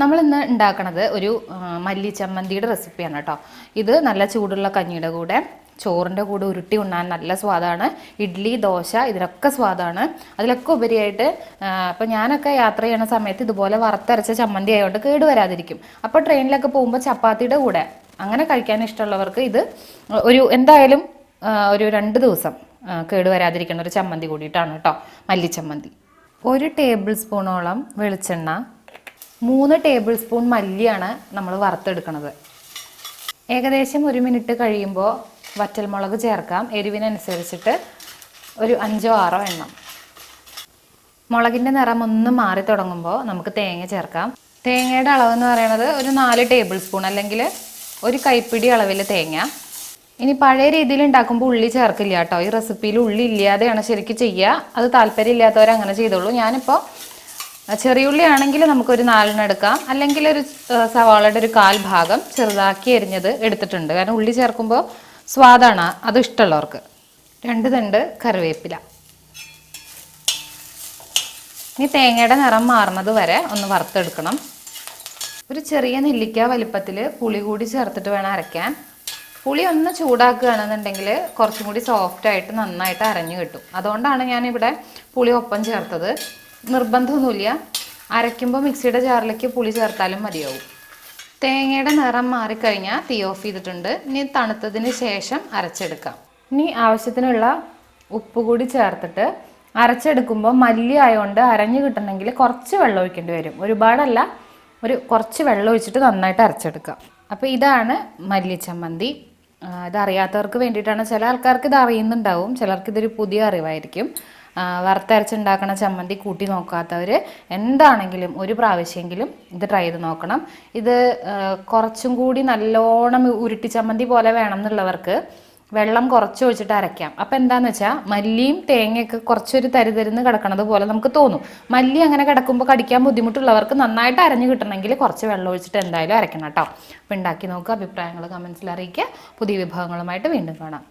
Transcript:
നമ്മൾ ഇന്ന് ഉണ്ടാക്കണത് ഒരു മല്ലി ചമ്മന്തിയുടെ റെസിപ്പിയാണ് കേട്ടോ ഇത് നല്ല ചൂടുള്ള കഞ്ഞിയുടെ കൂടെ ചോറിന്റെ കൂടെ ഉരുട്ടി ഉണ്ണാൻ നല്ല സ്വാദാണ്. ഇഡ്ഡലി ദോശ ഇതിലൊക്കെ സ്വാദാണ്. അതിലൊക്കെ ഉപരിയായിട്ട് അപ്പോൾ ഞാനൊക്കെ യാത്ര ചെയ്യുന്ന സമയത്ത് ഇതുപോലെ വറുത്തരച്ച ചമ്മന്തി ആയതുകൊണ്ട് കേട് വരാതിരിക്കും. അപ്പോൾ ട്രെയിനിലൊക്കെ പോകുമ്പോൾ ചപ്പാത്തിയുടെ കൂടെ. അങ്ങനെ കഴിക്കാൻ ഇഷ്ടമുള്ളവർക്ക് ഇത് ഒരു എന്തായാലും ഒരു രണ്ട് ദിവസം കേടുവരാതിരിക്കുന്ന കേട് വരാതിരിക്കുന്ന ഒരു ചമ്മന്തി കൂടിയിട്ടാണ് കേട്ടോ മല്ലിച്ചമ്മന്തി ഒരു ടേബിൾ സ്പൂണോളം വെളിച്ചെണ്ണ മൂന്ന് ടേബിൾ സ്പൂൺ മല്ലിയാണ് നമ്മൾ വറുത്തെടുക്കുന്നത് ഏകദേശം ഒരു മിനിറ്റ് കഴിയുമ്പോൾ വറ്റൽമുളക് ചേർക്കാം. എരിവിനനുസരിച്ചിട്ട് ഒരു അഞ്ചോ ആറോ എണ്ണം. മുളകിന്റെ നിറം ഒന്ന് മാറി തുടങ്ങുമ്പോൾ നമുക്ക് തേങ്ങ ചേർക്കാം. തേങ്ങയുടെ അളവെന്ന് പറയുന്നത് ഒരു നാല് ടേബിൾ സ്പൂൺ അല്ലെങ്കിൽ ഒരു കൈപ്പിടി അളവിൽ തേങ്ങ. ഇനി പഴയ രീതിയിൽ ഉണ്ടാക്കുമ്പോൾ ഉള്ളി ചേർക്കില്ല കേട്ടോ. ഈ റെസിപ്പിയിൽ ഉള്ളി ഇല്ലാതെയാണ് ശരിക്കും ചെയ്യുക അത് താല്പര്യമില്ലാത്തവർ അങ്ങനെ ചെയ്തോളൂ. ഞാനിപ്പോൾ ചെറിയുള്ളി ആണെങ്കിൽ നമുക്കൊരു നാലെണ്ണം എടുക്കാം. അല്ലെങ്കിൽ ഒരു സവാളയുടെ ഒരു കാൽ ഭാഗം ചെറുതാക്കി എരിഞ്ഞത് എടുത്തിട്ടുണ്ട്. കാരണം ഉള്ളി ചേർക്കുമ്പോൾ സ്വാദാണ്. അത് ഇഷ്ടമുള്ളവർക്ക്. രണ്ട് തണ്ട് കറിവേപ്പില. ഇനി തേങ്ങയുടെ നിറം മാറുന്നത് വരെ ഒന്ന് വറുത്തെടുക്കണം. ഒരു ചെറിയ നെല്ലിക്ക വലിപ്പത്തിൽ പുളി കൂടി ചേർത്തിട്ട് വേണം അരയ്ക്കാൻ. പുളി ഒന്ന് ചൂടാക്കുകയാണെന്നുണ്ടെങ്കിൽ കുറച്ചും കൂടി സോഫ്റ്റായിട്ട് നന്നായിട്ട് അരഞ്ഞു കിട്ടും. അതുകൊണ്ടാണ് ഞാനിവിടെ പുളി ഒപ്പം ചേർത്തത്. നിർബന്ധമൊന്നുമില്ല. അരയ്ക്കുമ്പോൾ മിക്സിയുടെ ജാറിലേക്ക് പുളി ചേർത്താലും മതിയാവും. തേങ്ങയുടെ നിറം മാറിക്കഴിഞ്ഞാൽ തീ ഓഫ് ചെയ്തിട്ടുണ്ട്. ഇനി തണുത്തതിന് ശേഷം അരച്ചെടുക്കാം. ഇനി ആവശ്യത്തിനുള്ള ഉപ്പ് കൂടി ചേർത്തിട്ട് അരച്ചെടുക്കുമ്പോൾ മല്ലി ആയതുകൊണ്ട് അരഞ്ഞു കിട്ടണമെങ്കിൽ കുറച്ച് വെള്ളം ഒഴിക്കേണ്ടി വരും. ഒരുപാടല്ല ഒരു കുറച്ച് വെള്ളം ഒഴിച്ചിട്ട് നന്നായിട്ട് അരച്ചെടുക്കാം. അപ്പോൾ ഇതാണ് മല്ലി ചമ്മന്തി. ആ, ഇതറിയാത്തവർക്ക് വേണ്ടിയിട്ടാണ്. ചില ആൾക്കാർക്ക് ഇത് അറിയുന്നുണ്ടാവും. ചിലർക്ക് ഇതൊരു പുതിയ അറിവായിരിക്കും. വറുത്തരച്ചുണ്ടാക്കണ ചമ്മന്തി കൂട്ടി നോക്കാത്തവർ എന്താണെങ്കിലും ഒരു പ്രാവശ്യമെങ്കിലും ഇത് ട്രൈ ചെയ്ത് നോക്കണം. ഇത് കുറച്ചും കൂടി നല്ലോണം ഉരുട്ടി ചമ്മന്തി പോലെ വേണം എന്നുള്ളവർക്ക് വെള്ളം കുറച്ച് ഒഴിച്ചിട്ട് അരയ്ക്കാം. അപ്പം എന്താണെന്ന് വെച്ചാൽ മല്ലിയും തേങ്ങയൊക്കെ കുറച്ചൊരു തരിതരുന്ന് കിടക്കണത് പോലെ നമുക്ക് തോന്നും. മല്ലി അങ്ങനെ കിടക്കുമ്പോൾ കടിക്കാൻ ബുദ്ധിമുട്ടുള്ളവർക്ക് നന്നായിട്ട് അരഞ്ഞു കിട്ടണമെങ്കിൽ കുറച്ച് വെള്ളം ഒഴിച്ചിട്ട് എന്തായാലും അരയ്ക്കണം കേട്ടോ. അപ്പം ഉണ്ടാക്കി നോക്കുക അഭിപ്രായങ്ങൾ കമൻസിൽ അറിയിക്കുക. പുതിയ വിഭവങ്ങളുമായിട്ട് വീണ്ടും കാണാം.